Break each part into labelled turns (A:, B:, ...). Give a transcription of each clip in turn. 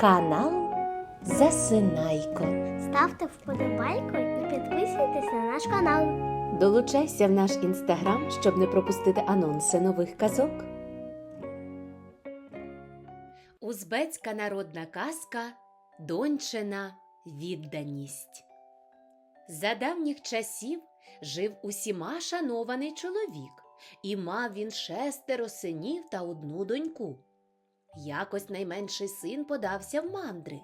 A: Канал Засинайко.
B: Ставте вподобайку і підписуйтесь на наш канал.
A: Долучайся в наш інстаграм, щоб не пропустити анонси нових казок. Узбецька народна казка Дончина відданість. За давніх часів жив усіма шанований чоловік, і мав він шестеро синів та одну доньку. Якось найменший син подався в мандри.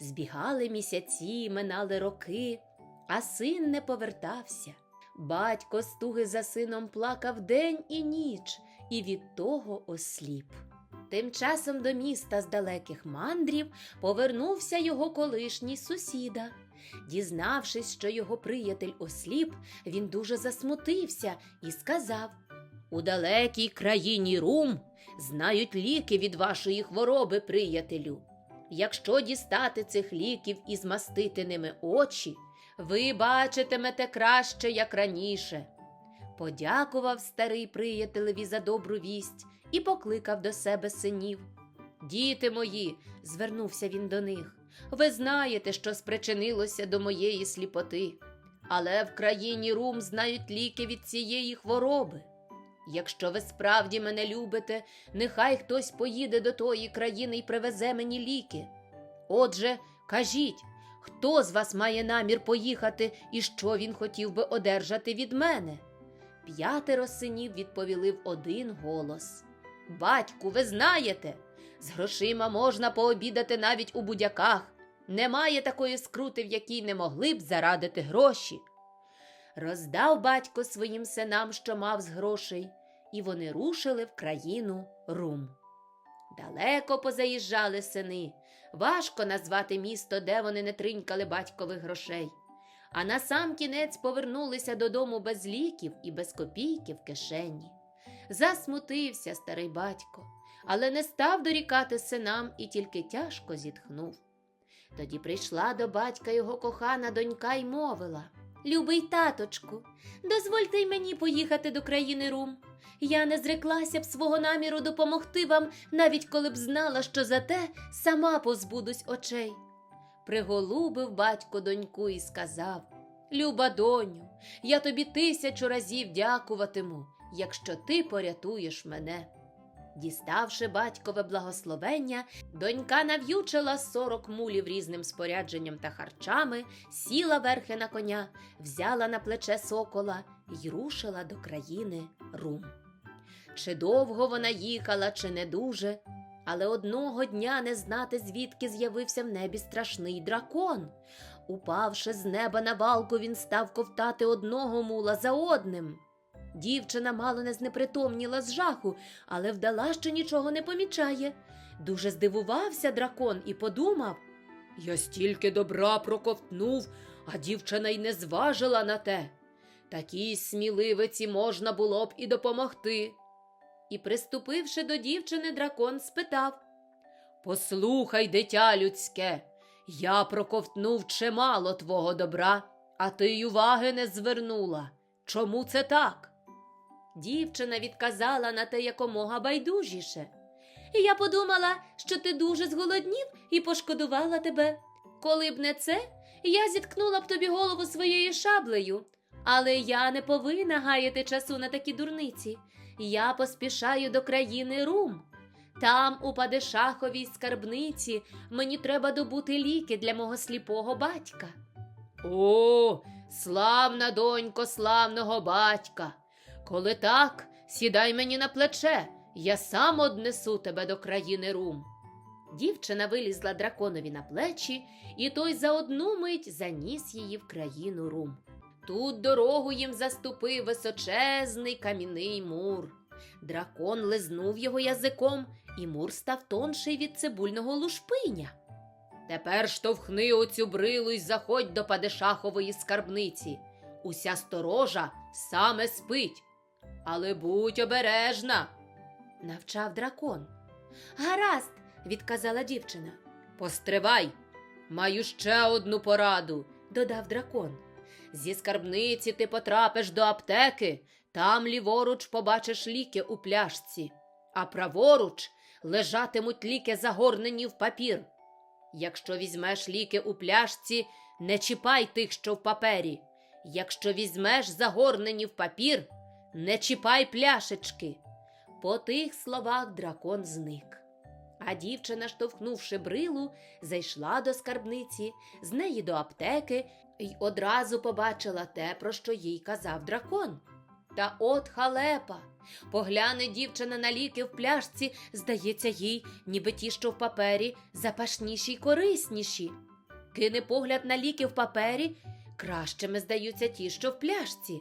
A: Збігали місяці, минали роки, а син не повертався. Батько стуги за сином плакав день і ніч, і від того осліп. Тим часом до міста з далеких мандрів повернувся його колишній сусіда. Дізнавшись, що його приятель осліп, він дуже засмутився і сказав У далекій країні Рум знають ліки від вашої хвороби, приятелю. Якщо дістати цих ліків і змастити ними очі, ви бачитимете краще, як раніше. Подякував старий приятелеві за добру вість і покликав до себе синів. Діти мої, звернувся він до них, ви знаєте, що спричинилося до моєї сліпоти, але в країні Рум знають ліки від цієї хвороби. Якщо ви справді мене любите, нехай хтось поїде до тої країни і привезе мені ліки. Отже, кажіть, хто з вас має намір поїхати і що він хотів би одержати від мене? П'ятеро синів відповіли в один голос. Батьку, ви знаєте, з грошима можна пообідати навіть у будяках. Немає такої скрути, в якій не могли б зарадити гроші. Роздав батько своїм синам, що мав з грошей, і вони рушили в країну Рум. Далеко позаїжджали сини. Важко назвати місто, де вони не тринькали батькових грошей. А на сам кінець повернулися додому без ліків і без копійки в кишені. Засмутився старий батько, але не став дорікати синам і тільки тяжко зітхнув. Тоді прийшла до батька його кохана донька й мовила Любий таточку, дозвольте й мені поїхати до країни Рум. Я не зреклася б свого наміру допомогти вам, навіть коли б знала, що за те сама позбудусь очей. Приголубив батько доньку і сказав Люба доню, я тобі тисячу разів дякуватиму, якщо ти порятуєш мене. Діставши батькове благословення, донька нав'ючила сорок мулів різним спорядженням та харчами, сіла верхи на коня, взяла на плече сокола й рушила до країни Рум. Чи довго вона їхала, чи не дуже, але одного дня не знати, звідки з'явився в небі страшний дракон. Упавши з неба на валку, він став ковтати одного мула за одним. Дівчина мало не знепритомніла з жаху, але вдала, що нічого не помічає. Дуже здивувався дракон і подумав Я стільки добра проковтнув, а дівчина й не зважила на те. Такій сміливиці можна було б і допомогти. І, приступивши до дівчини, дракон спитав Послухай, дитя людське, я проковтнув чимало твого добра, а ти й уваги не звернула. Чому це так? Дівчина відказала на те якомога байдужіше. Я подумала, що ти дуже зголоднів і пошкодувала тебе. Коли б не це, я зіткнула б тобі голову своєю шаблею. Але я не повинна гаяти часу на такі дурниці. Я поспішаю до країни Рум. Там, у падишаховій скарбниці, мені треба добути ліки для мого сліпого батька. О, славна донько славного батька. Коли так, сідай мені на плече, я сам однесу тебе до країни Рум. Дівчина вилізла драконові на плечі, і той за одну мить заніс її в країну Рум. Тут дорогу їм заступив височезний кам'яний мур. Дракон лизнув його язиком, і мур став тонший від цибульного лушпиня. Тепер штовхни оцю брилу й заходь до падишахової скарбниці. Уся сторожа саме спить. Але будь обережна, навчав дракон. Гаразд, відказала дівчина. Постривай, маю ще одну пораду, додав дракон. Зі скарбниці ти потрапиш до аптеки, там ліворуч побачиш ліки у пляшці, а праворуч лежатимуть ліки загорнені в папір. Якщо візьмеш ліки у пляшці, не чіпай тих, що в папері. Якщо візьмеш загорнені в папір, не чіпай пляшечки. По тих словах дракон зник. А дівчина, штовхнувши брилу, зайшла до скарбниці, з неї до аптеки й одразу побачила те, про що їй казав дракон. Та от халепа. Погляне дівчина на ліки в пляшці, здається їй, ніби ті, що в папері, запашніші й корисніші. Кине погляд на ліки в папері, кращими здаються ті, що в пляшці.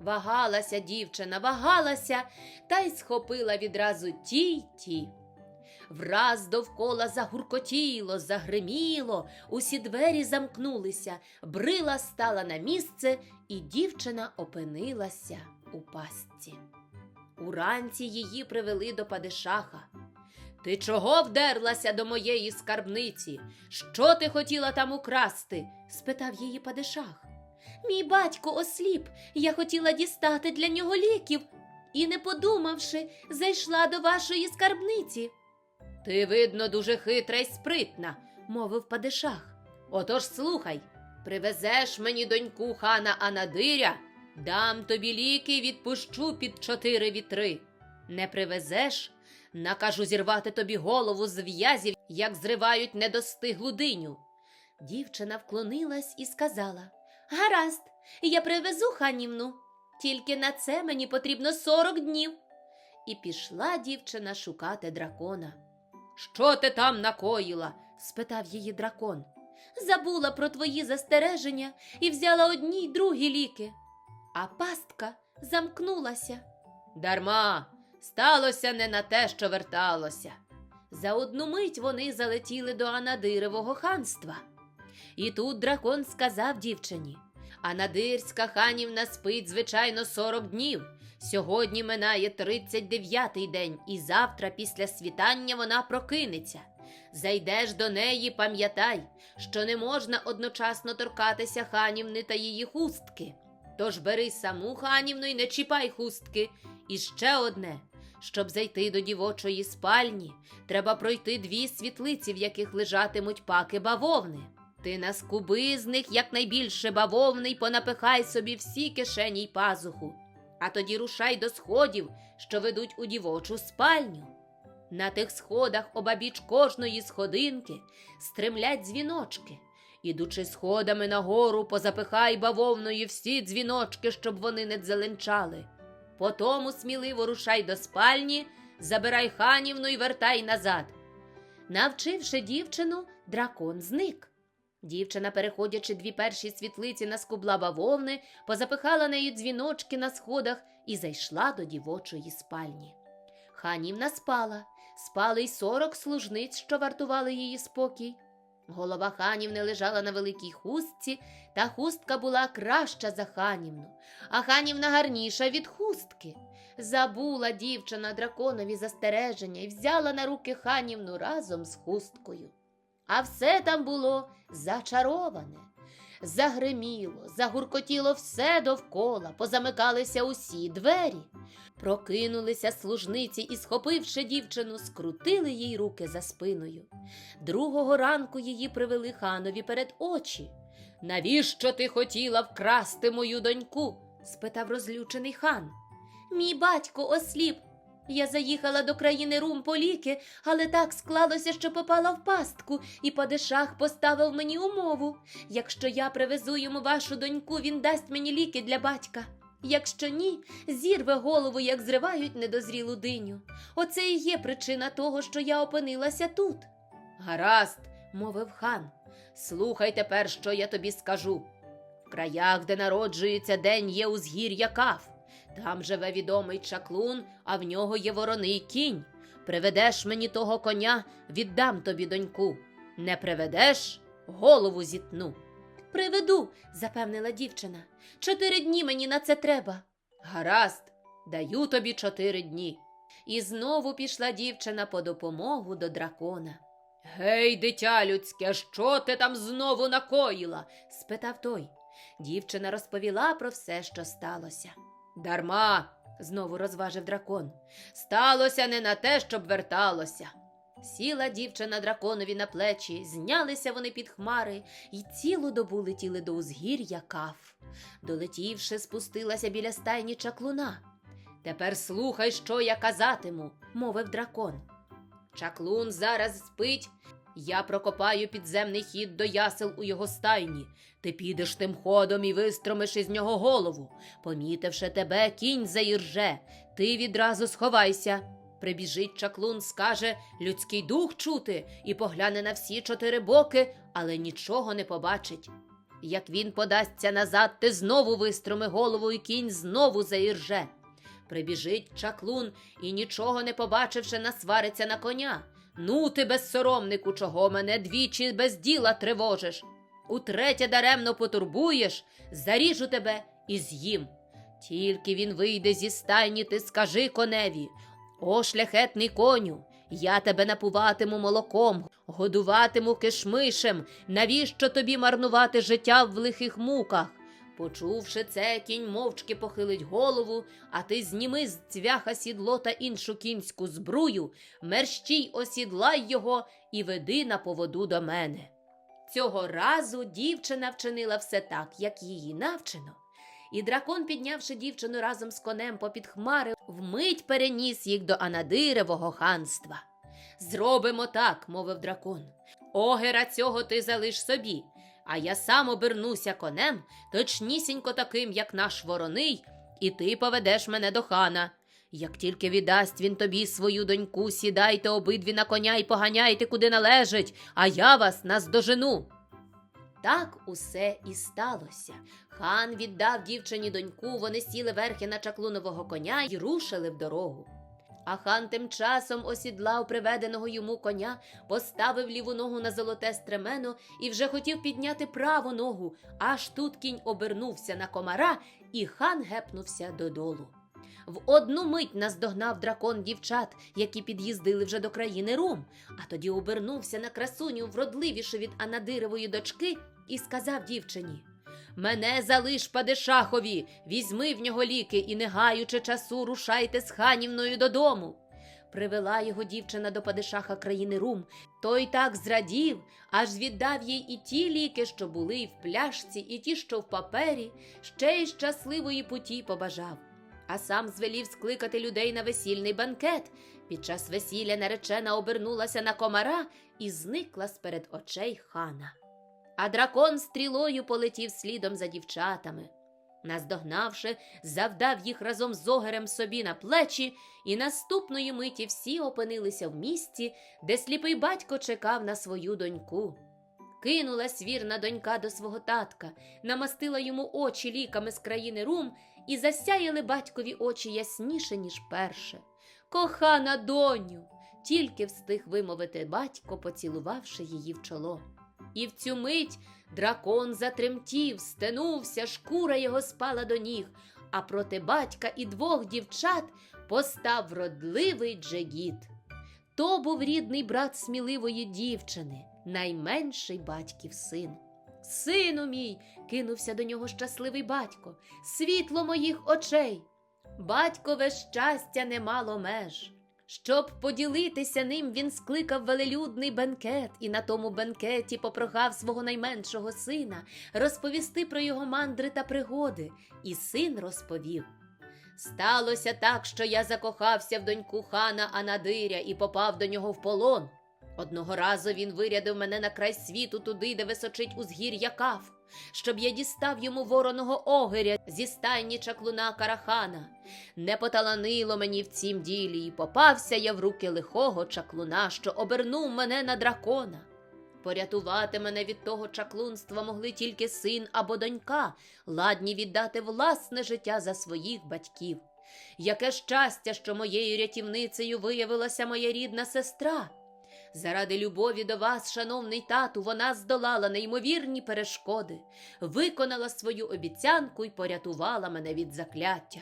A: Вагалася дівчина, вагалася, та й схопила відразу ті й ті. Враз довкола загуркотіло, загриміло, усі двері замкнулися, брила стала на місце, і дівчина опинилася у пастці. Уранці її привели до падишаха. Ти чого вдерлася до моєї скарбниці? Що ти хотіла там украсти? спитав її падишах. Мій батько осліп, я хотіла дістати для нього ліків і, не подумавши, зайшла до вашої скарбниці. Ти, видно, дуже хитра й спритна, мовив падишах. Отож слухай, привезеш мені доньку хана Анадиря, дам тобі ліки й відпущу під чотири вітри. Не привезеш, накажу зірвати тобі голову з в'язів, як зривають недостиглу диню. Дівчина вклонилась і сказала Гаразд, я привезу ханівну, тільки на це мені потрібно сорок днів. І пішла дівчина шукати дракона. Що ти там накоїла? спитав її дракон. Забула про твої застереження і взяла одні й другі ліки. А пастка замкнулася. Дарма, сталося не на те, що верталося. За одну мить вони залетіли до Анадиревого ханства. І тут дракон сказав дівчині Анадирська ханівна спить, звичайно, сорок днів. Сьогодні минає 39-й день, і завтра, після світання, вона прокинеться. Зайдеш до неї, пам'ятай, що не можна одночасно торкатися ханівни та її хустки. Тож бери саму ханівну і не чіпай хустки. І ще одне. Щоб зайти до дівочої спальні, треба пройти дві світлиці, в яких лежатимуть паки бавовни. Ти наскуби з них якнайбільше бавовни й понапихай собі всі кишені й пазуху а тоді рушай до сходів, що ведуть у дівочу спальню. На тих сходах обабіч кожної сходинки стремлять дзвіночки. Ідучи сходами нагору, позапихай бавовною всі дзвіночки, щоб вони не дзеленчали. Потому сміливо рушай до спальні, забирай ханівну і вертай назад. Навчивши дівчину, дракон зник. Дівчина, переходячи дві перші світлиці на скубла бавовни, позапихала нею дзвіночки на сходах і зайшла до дівочої спальні. Ханівна спала, спали й сорок служниць, що вартували її спокій. Голова ханівни лежала на великій хустці, та хустка була краща за ханівну, а ханівна гарніша від хустки. Забула дівчина драконові застереження і взяла на руки ханівну разом з хусткою. А все там було зачароване. Загриміло, загуркотіло все довкола, позамикалися усі двері. Прокинулися служниці і, схопивши дівчину, скрутили їй руки за спиною. Другого ранку її привели ханові перед очі. Навіщо ти хотіла вкрасти мою доньку? спитав розлючений хан. Мій батько осліп. Я заїхала до країни Рум по ліки, але так склалося, що попала в пастку, і падишах поставив мені умову. Якщо я привезу йому вашу доньку, він дасть мені ліки для батька. Якщо ні, зірве голову, як зривають недозрілу диню. Оце і є причина того, що я опинилася тут. Гаразд, мовив хан. Слухай тепер, що я тобі скажу. В краях, де народжується день, є узгір'я каф. Там живе відомий чаклун, а в нього є вороний кінь. Приведеш мені того коня, віддам тобі доньку. Не приведеш, голову зітну. Приведу, запевнила дівчина. Чотири дні мені на це треба. Гаразд, даю тобі чотири дні. І знову пішла дівчина по допомогу до дракона. Гей, дитя людське, що ти там знову накоїла? спитав той. Дівчина розповіла про все, що сталося. Дарма, знову розважив дракон. Сталося не на те, щоб верталося. Сіла дівчина драконові на плечі, знялися вони під хмари і цілу добу летіли до узгір'я каф. Долетівши, спустилася біля стайні чаклуна. Тепер слухай, що я казатиму, мовив дракон. Чаклун зараз спить. Я прокопаю підземний хід до ясел у його стайні. Ти підеш тим ходом і вистромиш із нього голову. Помітивши тебе, кінь заірже. Ти відразу сховайся. Прибіжить чаклун, скаже людський дух чути і погляне на всі чотири боки, але нічого не побачить. Як він подасться назад, ти знову вистроми голову, і кінь знову заірже. Прибіжить чаклун і, нічого не побачивши, насвариться на коня. Ну, ти безсоромнику, чого мене двічі без діла тривожиш. Утретє даремно потурбуєш, заріжу тебе і з'їм. Тільки він вийде зі стайні, ти скажи коневі. О, шляхетний коню, я тебе напуватиму молоком, годуватиму кишмишем. Навіщо тобі марнувати життя в лихих муках? Почувши це, кінь мовчки похилить голову, а ти зніми з цвяха сідло та іншу кінську збрую, мерщій осідлай його і веди на поводу до мене. Цього разу дівчина вчинила все так, як її навчено. І дракон, піднявши дівчину разом з конем попід хмари, вмить переніс їх до Анадиревого ханства. Зробимо так, мовив дракон. Огера цього ти залиш собі, а я сам обернуся конем, точнісінько таким, як наш вороний, і ти поведеш мене до хана. Як тільки віддасть він тобі свою доньку, сідайте обидві на коня і поганяйте, куди належить, а я вас наздожену. Так усе і сталося. Хан віддав дівчині доньку, вони сіли верхи на чаклунового коня і рушили в дорогу. А хан тим часом осідлав приведеного йому коня, поставив ліву ногу на золоте стремено і вже хотів підняти праву ногу, аж тут кінь обернувся на комара, і хан гепнувся додолу. В одну мить наздогнав дракон дівчат, які під'їздили вже до країни Рум, а тоді обернувся на красуню вродливішу від Анадирової дочки і сказав дівчині: Мене залиш падишахові, візьми в нього ліки і, не гаючи часу, рушайте з ханівною додому. Привела його дівчина до падишаха країни Рум. Той так зрадів, аж віддав їй і ті ліки, що були і в пляшці, і ті, що в папері, ще й щасливої путі побажав. А сам звелів скликати людей на весільний банкет. Під час весілля наречена обернулася на комара і зникла з-перед очей хана. А дракон стрілою полетів слідом за дівчатами. Наздогнавши, завдав їх разом з огерем собі на плечі, і наступної миті всі опинилися в місті, де сліпий батько чекав на свою доньку. Кинулась вірна донька до свого татка, намастила йому очі ліками з країни Рум, і засяяли батькові очі ясніше, ніж перше. Кохана доню, тільки встиг вимовити батько, поцілувавши її в чоло. І в цю мить дракон затремтів, стенувся, шкура його спала до ніг, а проти батька і двох дівчат постав вродливий Джегіт. То був рідний брат сміливої дівчини, найменший батьків син. Сину мій, кинувся до нього щасливий батько, світло моїх очей. Батькове щастя не мало меж. Щоб поділитися ним, він скликав велелюдний бенкет і на тому бенкеті попрохав свого найменшого сина розповісти про його мандри та пригоди, і син розповів. Сталося так, що я закохався в доньку хана Анадиря і попав до нього в полон. Одного разу він вирядив мене на край світу туди, де височить узгір'я каф, щоб я дістав йому вороного огиря зі стайні чаклуна Карахана. Не поталанило мені в цім ділі, і попався я в руки лихого чаклуна, що обернув мене на дракона. Порятувати мене від того чаклунства могли тільки син або донька, ладні віддати власне життя за своїх батьків. Яке щастя, що моєю рятівницею виявилася моя рідна сестра. Заради любові до вас, шановний тату, вона здолала неймовірні перешкоди, виконала свою обіцянку і порятувала мене від закляття.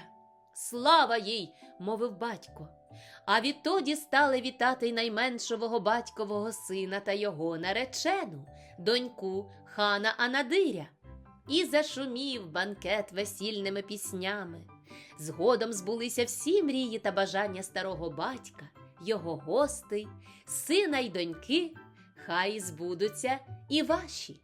A: Слава їй, мовив батько. А відтоді стали вітати найменшого батькового сина та його наречену, доньку хана Анадиря. І зашумів банкет весільними піснями. Згодом збулися всі мрії та бажання старого батька. Його гостей, сина й доньки, хай збудуться і ваші.